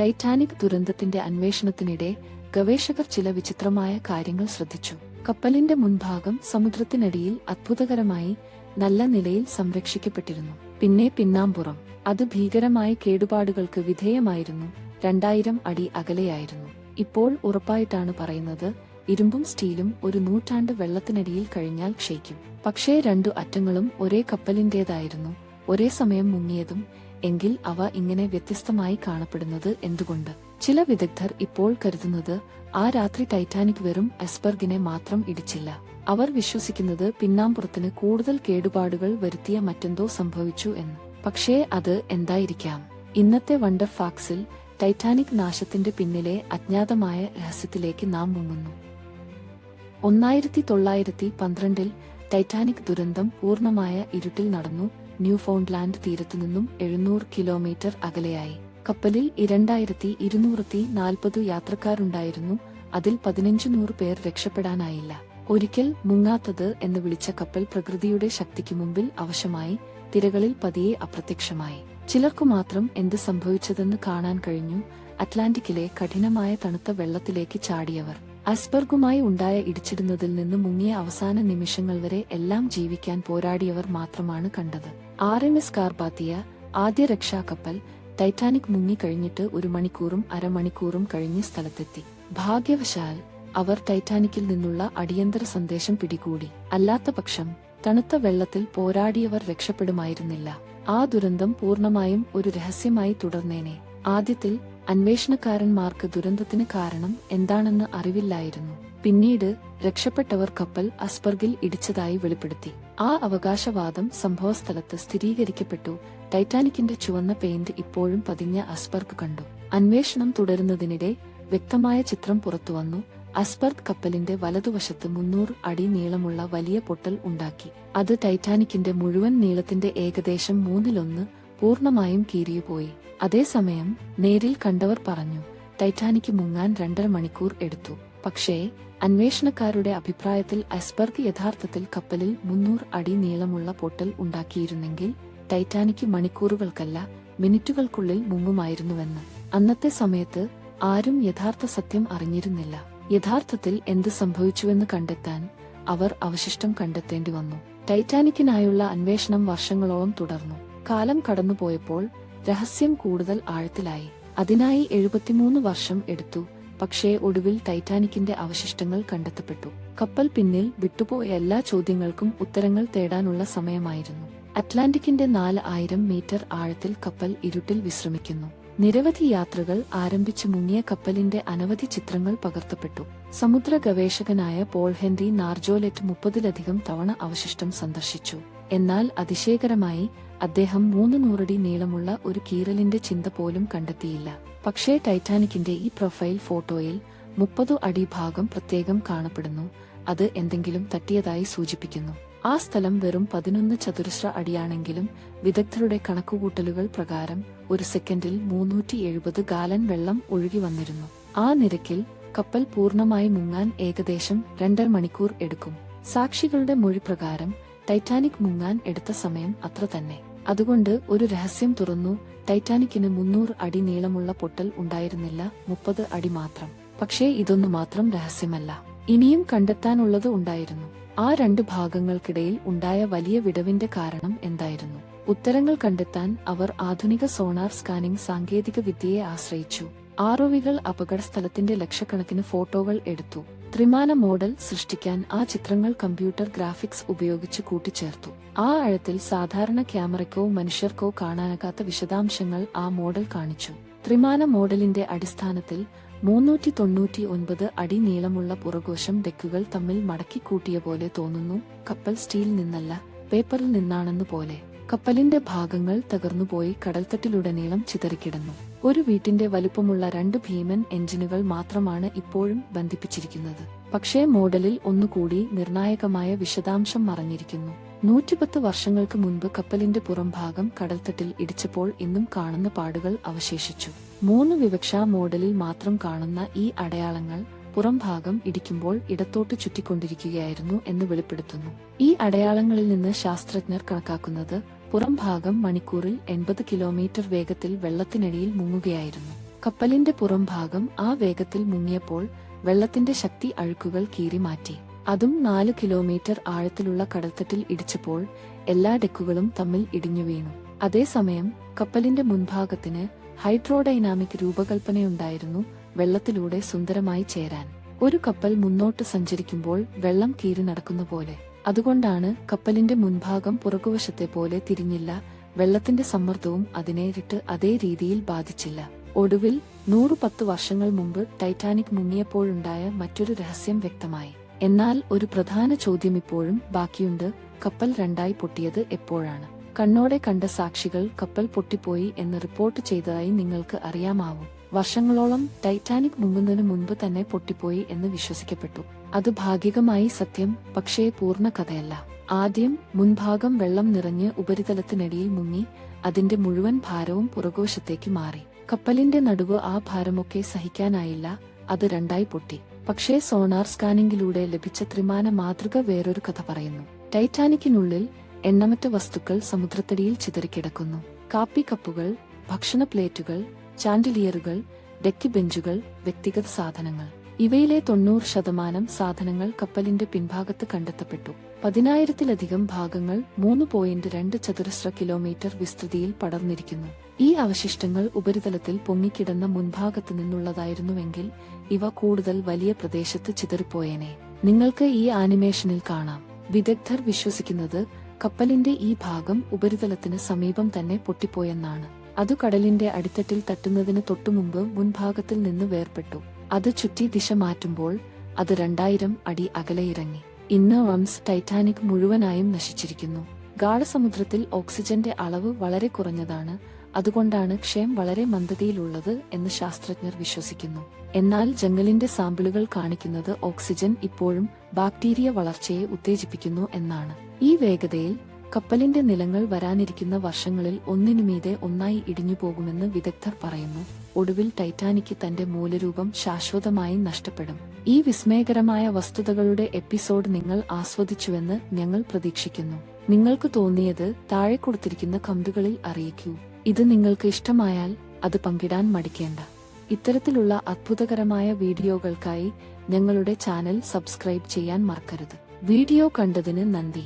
Titanic ദുരന്തത്തിന്റെ അന്വേഷണത്തിനിടെ ഗവേഷകർ ചില വിചിത്രമായ കാര്യങ്ങൾ ശ്രദ്ധിച്ചു. കപ്പലിന്റെ മുൻഭാഗം സമുദ്രത്തിനടിയിൽ അത്ഭുതകരമായി നല്ല നിലയിൽ സംരക്ഷിക്കപ്പെട്ടിരുന്നു. പിന്നെ പിന്നാമ്പുറം. അത് ഭീകരമായ കേടുപാടുകൾക്ക് വിധേയമായിരുന്നു. രണ്ടായിരം അടി അകലെയായിരുന്നു. ഇപ്പോൾ ഉറപ്പായിട്ടാണ് പറയുന്നത് ഇരുമ്പും സ്റ്റീലും ഒരു നൂറ്റാണ്ട് വെള്ളത്തിനടിയിൽ കഴിഞ്ഞാൽ ക്ഷയിക്കും. പക്ഷേ രണ്ടു അറ്റങ്ങളും ഒരേ കപ്പലിന്റേതായിരുന്നു. ഒരേ സമയം മുങ്ങിയതും എങ്കിൽ അവ ഇങ്ങനെ വ്യത്യസ്തമായി കാണപ്പെടുന്നത് എന്തുകൊണ്ട്? ചില വിദഗ്ധർ ഇപ്പോൾ കരുതുന്നത് ആ രാത്രി ടൈറ്റാനിക് വെറും എസ്ബർഗിനെ മാത്രം ഇടിച്ചില്ല. അവർ വിശ്വസിക്കുന്നത് പിന്നാമ്പുറത്തിന് കൂടുതൽ കേടുപാടുകൾ വരുത്തിയ മറ്റെന്തോ സംഭവിച്ചു എന്ന്. പക്ഷേ അത് എന്തായിരിക്കാം? ഇന്നത്തെ വണ്ടർ ഫാക്സിൽ ടൈറ്റാനിക് നാശത്തിന്റെ പിന്നിലെ അജ്ഞാതമായ രഹസ്യത്തിലേക്ക് നാം മുങ്ങുന്നു. ഒന്നായിരത്തി തൊള്ളായിരത്തി പന്ത്രണ്ടിൽ ടൈറ്റാനിക് ദുരന്തം പൂർണമായ ഇരുട്ടിൽ നടന്നു. ന്യൂഫൗണ്ട്ലാൻഡ് തീരത്തുനിന്നും എഴുന്നൂറ് കിലോമീറ്റർ അകലെയായി. കപ്പലിൽ ഇരണ്ടായിരത്തി ഇരുന്നൂറത്തി നാൽപ്പത് യാത്രക്കാരുണ്ടായിരുന്നു. അതിൽ പതിനഞ്ചു നൂറ് പേർ രക്ഷപ്പെടാനായില്ല. ഒരിക്കൽ മുങ്ങാത്തത് എന്ന് വിളിച്ച കപ്പൽ പ്രകൃതിയുടെ ശക്തിക്ക് മുമ്പിൽ അവശമായി തിരകളിൽ പതിയെ അപ്രത്യക്ഷമായി. ചിലർക്കു മാത്രം എന്ത് സംഭവിച്ചതെന്ന് കാണാൻ കഴിഞ്ഞു. അറ്റ്ലാന്റിക്കിലെ കഠിനമായ തണുത്ത വെള്ളത്തിലേക്ക് ചാടിയവർ. അസ്ബർഗുമായി ഉണ്ടായ ഇടിച്ചിടുന്നതിൽ നിന്ന് മുങ്ങിയ അവസാന നിമിഷങ്ങൾ വരെ എല്ലാം ജീവിക്കാൻ പോരാടിയവർ മാത്രമാണ് കണ്ടത്. ആർ എം എസ് കാർപാത്തിയ ആദ്യ രക്ഷാകപ്പൽ ടൈറ്റാനിക് മുങ്ങിക്കഴിഞ്ഞിട്ട് ഒരു മണിക്കൂറും അരമണിക്കൂറും കഴിഞ്ഞ് സ്ഥലത്തെത്തി. ഭാഗ്യവശാൽ അവർ ടൈറ്റാനിക്കിൽ നിന്നുള്ള അടിയന്തര സന്ദേശം പിടികൂടി. അല്ലാത്ത പക്ഷം തണുത്ത വെള്ളത്തിൽ പോരാടിയവർ രക്ഷപ്പെടുമായിരുന്നില്ല. ആ ദുരന്തം പൂർണമായും ഒരു രഹസ്യമായി തുടർന്നേനെ. ആദ്യത്തിൽ അന്വേഷണക്കാരന്മാർക്ക് ദുരന്തത്തിന് കാരണം എന്താണെന്ന് അറിവില്ലായിരുന്നു. പിന്നീട് രക്ഷപ്പെട്ടവർ കപ്പൽ അസ്ബർഗിൽ ഇടിച്ചതായി വെളിപ്പെടുത്തി. ആ അവകാശവാദം സംഭവസ്ഥലത്ത് സ്ഥിരീകരിക്കപ്പെട്ടു. ടൈറ്റാനിക്കിന്റെ ചുവന്ന പെയിന്റ് ഇപ്പോഴും പതിഞ്ഞ അസ്ബർഗ് കണ്ടു. അന്വേഷണം തുടരുന്നതിനിടെ വ്യക്തമായ ചിത്രം പുറത്തുവന്നു. അസ്ബർഗ് കപ്പലിന്റെ വലതുവശത്ത് മുന്നൂറ് അടി നീളമുള്ള വലിയ പൊട്ടൽ ഉണ്ടാക്കി. അത് ടൈറ്റാനിക്കിന്റെ മുഴുവൻ നീളത്തിന്റെ ഏകദേശം മൂന്നിലൊന്ന് പൂർണമായും കീറിയുപോയി. അതേസമയം നേരിൽ കണ്ടവർ പറഞ്ഞു ടൈറ്റാനിക്ക് മുങ്ങാൻ രണ്ടര മണിക്കൂർ എടുത്തു. പക്ഷേ അന്വേഷണക്കാരുടെ അഭിപ്രായത്തിൽ ഐസ്ബർഗ് യഥാർത്ഥത്തിൽ കപ്പലിൽ മുന്നൂറ് അടി നീളമുള്ള പൊട്ടൽ ഉണ്ടാക്കിയിരുന്നെങ്കിൽ ടൈറ്റാനിക്ക് മണിക്കൂറുകൾക്കല്ല മിനിറ്റുകൾക്കുള്ളിൽ മുങ്ങുമായിരുന്നുവെന്ന്. അന്നത്തെ സമയത്ത് ആരും യഥാർത്ഥ സത്യം അറിഞ്ഞിരുന്നില്ല. യഥാർത്ഥത്തിൽ എന്ത് സംഭവിച്ചുവെന്ന് കണ്ടെത്താൻ അവർ അവശിഷ്ടം കണ്ടെത്തേണ്ടി വന്നു. ടൈറ്റാനിക്കിനായുള്ള അന്വേഷണം വർഷങ്ങളോളം തുടർന്നു. കാലം കടന്നുപോയപ്പോൾ രഹസ്യം കൂടുതൽ ആഴത്തിലായി. അതിനായി എഴുപത്തിമൂന്ന് വർഷം എടുത്തു. പക്ഷേ ഒടുവിൽ ടൈറ്റാനിക്കിന്റെ അവശിഷ്ടങ്ങൾ കണ്ടെത്തപ്പെട്ടു. കപ്പൽ പിന്നിൽ വിട്ടുപോയ എല്ലാ ചോദ്യങ്ങൾക്കും ഉത്തരങ്ങൾ തേടാനുള്ള സമയമായിരുന്നു. അറ്റ്ലാന്റിക്കിന്റെ നാല് ആയിരം മീറ്റർ ആഴത്തിൽ കപ്പൽ ഇരുട്ടിൽ വിശ്രമിക്കുന്നു. നിരവധി യാത്രകൾ ആരംഭിച്ച് മുങ്ങിയ കപ്പലിന്റെ അനവധി ചിത്രങ്ങൾ പകർത്തപ്പെട്ടു. സമുദ്ര ഗവേഷകനായ പോൾ ഹെൻറി നാർജോലെറ്റ് മുപ്പതിലധികം തവണ അവശിഷ്ടം സന്ദർശിച്ചു. എന്നാൽ അതിശയകരമായി അദ്ദേഹം മൂന്ന് നൂറടി നീളമുള്ള ഒരു കീറലിന്റെ ചിന്ത പോലും കണ്ടെത്തിയില്ല. പക്ഷേ ടൈറ്റാനിക്കിന്റെ ഈ പ്രൊഫൈൽ ഫോട്ടോയിൽ മുപ്പതു അടി ഭാഗം പ്രത്യേകം കാണപ്പെടുന്നു. അത് എന്തെങ്കിലും തട്ടിയതായി സൂചിപ്പിക്കുന്നു. ആ സ്ഥലം വെറും പതിനൊന്ന് ചതുരശ്ര അടിയാണെങ്കിലും വിദഗ്ധരുടെ കണക്കുകൂട്ടലുകൾ പ്രകാരം ഒരു സെക്കൻഡിൽ മൂന്നൂറ്റി എഴുപത് ഗാലൻ വെള്ളം ഒഴുകി വന്നിരുന്നു. ആ നിരക്കിൽ കപ്പൽ പൂർണമായി മുങ്ങാൻ ഏകദേശം രണ്ടര മണിക്കൂർ എടുക്കും. സാക്ഷികളുടെ മൊഴി പ്രകാരം ടൈറ്റാനിക് മുങ്ങാൻ എടുത്ത സമയം അത്ര തന്നെ. അതുകൊണ്ട് ഒരു രഹസ്യം തുറന്നു. ടൈറ്റാനിക്കിന് മുന്നൂറ് അടി നീളമുള്ള പൊട്ടൽ ഉണ്ടായിരുന്നില്ല. മുപ്പത് അടി മാത്രം. പക്ഷേ ഇതൊന്നു മാത്രം രഹസ്യമല്ല. ഇനിയും കണ്ടെത്താനുള്ളത് ഉണ്ടായിരുന്നു. ആ രണ്ട് ഭാഗങ്ങൾക്കിടയിൽ ഉണ്ടായ വലിയ വിടവിന്റെ കാരണം എന്തായിരുന്നു? ഉത്തരങ്ങൾ കണ്ടെത്താൻ അവർ ആധുനിക സോണാർ സ്കാനിംഗ് സാങ്കേതിക വിദ്യയെ ആശ്രയിച്ചു. ആർഒവികൾ അപകടസ്ഥലത്തിന്റെ ലക്ഷക്കണക്കിന് ഫോട്ടോകൾ എടുത്തു. ത്രിമാന മോഡൽ സൃഷ്ടിക്കാൻ ആ ചിത്രങ്ങൾ കമ്പ്യൂട്ടർ ഗ്രാഫിക്സ് ഉപയോഗിച്ച് കൂട്ടിച്ചേർത്തു. ആ ആഴത്തിൽ സാധാരണ ക്യാമറയ്ക്കോ മനുഷ്യർക്കോ കാണാനാകാത്ത വിശദാംശങ്ങൾ ആ മോഡൽ കാണിച്ചു. ത്രിമാന മോഡലിന്റെ അടിസ്ഥാനത്തിൽ മൂന്നൂറ്റി തൊണ്ണൂറ്റി ഒൻപത് അടി നീളമുള്ള പുറകോശം ഡെക്കുകൾ തമ്മിൽ മടക്കി കൂട്ടിയ പോലെ തോന്നുന്നു. കപ്പൽ സ്റ്റീൽ നിന്നല്ല പേപ്പറിൽ നിന്നാണെന്ന് പോലെ. കപ്പലിന്റെ ഭാഗങ്ങൾ തകർന്നുപോയി കടൽത്തട്ടിലുടനീളം ചിതറിക്കിടന്നു. ഒരു വീട്ടിന്റെ വലുപ്പമുള്ള രണ്ട് ഭീമൻ എഞ്ചിനുകൾ മാത്രമാണ് ഇപ്പോഴും ബന്ധിപ്പിച്ചിരിക്കുന്നത്. പക്ഷേ മോഡലിൽ ഒന്നുകൂടി നിർണായകമായ വിശദാംശം മറഞ്ഞിരിക്കുന്നു. നൂറ്റിപ്പത്ത് വർഷങ്ങൾക്ക് മുൻപ് കപ്പലിന്റെ പുറംഭാഗം കടൽത്തട്ടിൽ ഇടിച്ചപ്പോൾ ഇന്നും കാണുന്ന പാടുകൾ അവശേഷിച്ചു. മൂന്ന് വിവക്ഷാ മോഡലിൽ മാത്രം കാണുന്ന ഈ അടയാളങ്ങൾ പുറംഭാഗം ഇടിക്കുമ്പോൾ ഇടത്തോട്ട് ചുറ്റിക്കൊണ്ടിരിക്കുകയായിരുന്നു എന്ന് വെളിപ്പെടുത്തുന്നു. ഈ അടയാളങ്ങളിൽ നിന്ന് ശാസ്ത്രജ്ഞർ കണക്കാക്കുന്നത് പുറംഭാഗം മണിക്കൂറിൽ എൺപത് കിലോമീറ്റർ വേഗത്തിൽ വെള്ളത്തിനടിയിൽ മുങ്ങുകയായിരുന്നു. കപ്പലിന്റെ പുറംഭാഗം ആ വേഗത്തിൽ മുങ്ങിയപ്പോൾ വെള്ളത്തിന്റെ ശക്തി അഴുക്കുകൾ കീറിമാറ്റി അതും നാലു കിലോമീറ്റർ ആഴത്തിലുള്ള കടൽത്തട്ടിൽ ഇടിച്ചപ്പോൾ എല്ലാ ഡെക്കുകളും തമ്മിൽ ഇടിഞ്ഞു വീണു. അതേസമയം കപ്പലിന്റെ മുൻഭാഗത്തിന് ഹൈഡ്രോഡൈനാമിക് രൂപകൽപ്പനയുണ്ടായിരുന്നു വെള്ളത്തിലൂടെ സുന്ദരമായി ചേരാൻ. ഒരു കപ്പൽ മുന്നോട്ട് സഞ്ചരിക്കുമ്പോൾ വെള്ളം കീറി നടക്കുന്ന പോലെ. അതുകൊണ്ടാണ് കപ്പലിന്റെ മുൻഭാഗം പുറകുവശത്തെ പോലെ തിരിഞ്ഞില്ല വെള്ളത്തിന്റെ സമ്മർദ്ദവും അതിനേരിട്ട് അതേ രീതിയിൽ ബാധിച്ചില്ല. ഒടുവിൽ നൂറു പത്ത് വർഷങ്ങൾ മുമ്പ് ടൈറ്റാനിക് മുങ്ങിയപ്പോഴുണ്ടായ മറ്റൊരു രഹസ്യം വ്യക്തമായി. എന്നാൽ ഒരു പ്രധാന ചോദ്യം ഇപ്പോഴും ബാക്കിയുണ്ട്. കപ്പൽ രണ്ടായി പൊട്ടിയത് എപ്പോഴാണ്? കണ്ണോടെ കണ്ട സാക്ഷികൾ കപ്പൽ പൊട്ടിപ്പോയി എന്ന് റിപ്പോർട്ട് ചെയ്തതായി നിങ്ങൾക്ക് അറിയാമാവും. വർഷങ്ങളോളം ടൈറ്റാനിക് മുങ്ങുന്നതിനു മുൻപ് തന്നെ പൊട്ടിപ്പോയി എന്ന് വിശ്വസിക്കപ്പെട്ടു. അത് ഭാഗികമായി സത്യം പക്ഷേ പൂർണ കഥയല്ല. ആദ്യം മുൻഭാഗം വെള്ളം നിറഞ്ഞ് ഉപരിതലത്തിനടിയിൽ മുങ്ങി അതിന്റെ മുഴുവൻ ഭാരവും പുറകുവശത്തേക്ക് മാറി. കപ്പലിന്റെ നടുവ് ആ ഭാരമൊക്കെ സഹിക്കാനായില്ല അത് രണ്ടായി പൊട്ടി. പക്ഷേ സോണാർ സ്കാനിംഗിലൂടെ ലഭിച്ച ത്രിമാന മാതൃക വേറൊരു കഥ പറയുന്നു. ടൈറ്റാനിക്കിനുള്ളിൽ എണ്ണമറ്റ വസ്തുക്കൾ സമുദ്രത്തടിയിൽ ചിതറിക്കിടക്കുന്നു കാപ്പി കപ്പുകൾ ഭക്ഷണ പ്ലേറ്റുകൾ ചാൻഡിലിയറുകൾ ഡെക്കി ബെഞ്ചുകൾ വ്യക്തിഗത സാധനങ്ങൾ. ഇവയിലെ തൊണ്ണൂറ് ശതമാനം സാധനങ്ങൾ കപ്പലിന്റെ പിൻഭാഗത്ത് കണ്ടെത്തപ്പെട്ടു. പതിനായിരത്തിലധികം ഭാഗങ്ങൾ മൂന്ന് പോയിന്റ് രണ്ട് ചതുരശ്ര കിലോമീറ്റർ വിസ്തൃതിയിൽ പടർന്നിരിക്കുന്നു. ഈ അവശിഷ്ടങ്ങൾ ഉപരിതലത്തിൽ പൊങ്ങിക്കിടന്ന മുൻഭാഗത്തു നിന്നുള്ളതായിരുന്നുവെങ്കിൽ ഇവ കൂടുതൽ വലിയ പ്രദേശത്ത് ചിതറിപ്പോയേനെ. നിങ്ങൾക്ക് ഈ ആനിമേഷനിൽ കാണാം. വിദഗ്ധർ വിശ്വസിക്കുന്നത് കപ്പലിന്റെ ഈ ഭാഗം ഉപരിതലത്തിന് സമീപം തന്നെ പൊട്ടിപ്പോയെന്നാണ്. അത് കടലിന്റെ അടിത്തട്ടിൽ തട്ടുന്നതിന് തൊട്ടുമുമ്പ് മുൻഭാഗത്തിൽ നിന്ന് വേർപെട്ടു അത് ചുറ്റി ദിശ മാറ്റുമ്പോൾ അത് രണ്ടായിരം അടി അകലെ ഇറങ്ങി ഇന്ന് വംസ് ടൈറ്റാനിക് മുഴുവനായും നശിച്ചിരിക്കുന്നു. ഗാഢസമുദ്രത്തിൽ ഓക്സിജന്റെ അളവ് വളരെ കുറഞ്ഞതാണ്. അതുകൊണ്ടാണ് ക്ഷയം വളരെ മന്ദതയിലുള്ളത് എന്ന് ശാസ്ത്രജ്ഞർ വിശ്വസിക്കുന്നു. എന്നാൽ ജംഗലിന്റെ സാമ്പിളുകൾ കാണിക്കുന്നത് ഓക്സിജൻ ഇപ്പോഴും ബാക്ടീരിയ വളർച്ചയെ ഉത്തേജിപ്പിക്കുന്നു എന്നാണ്. ഈ വേഗതയിൽ കപ്പലിന്റെ നിലങ്ങൾ വരാനിരിക്കുന്ന വർഷങ്ങളിൽ ഒന്നിനുമീതെ ഒന്നായി ഇടിഞ്ഞു പോകുമെന്ന് വിദഗ്ധർ പറയുന്നു. ഒടുവിൽ ടൈറ്റാനിക്ക് തന്റെ മൂലരൂപം ശാശ്വതമായി നഷ്ടപ്പെടും. ഈ വിസ്മയകരമായ വസ്തുതകളുടെ എപ്പിസോഡ് നിങ്ങൾ ആസ്വദിച്ചുവെന്ന് ഞങ്ങൾ പ്രതീക്ഷിക്കുന്നു. നിങ്ങൾക്ക് തോന്നിയത് താഴെ കൊടുത്തിരിക്കുന്ന കമ്പുകളിൽ അറിയിക്കൂ. ഇത് നിങ്ങൾക്ക് ഇഷ്ടമായാൽ അത് പങ്കിടാൻ മടിക്കേണ്ട. ഇത്തരത്തിലുള്ള അത്ഭുതകരമായ വീഡിയോകൾക്കായി ഞങ്ങളുടെ ചാനൽ സബ്സ്ക്രൈബ് ചെയ്യാൻ മറക്കരുത്. വീഡിയോ കണ്ടതിന് നന്ദി.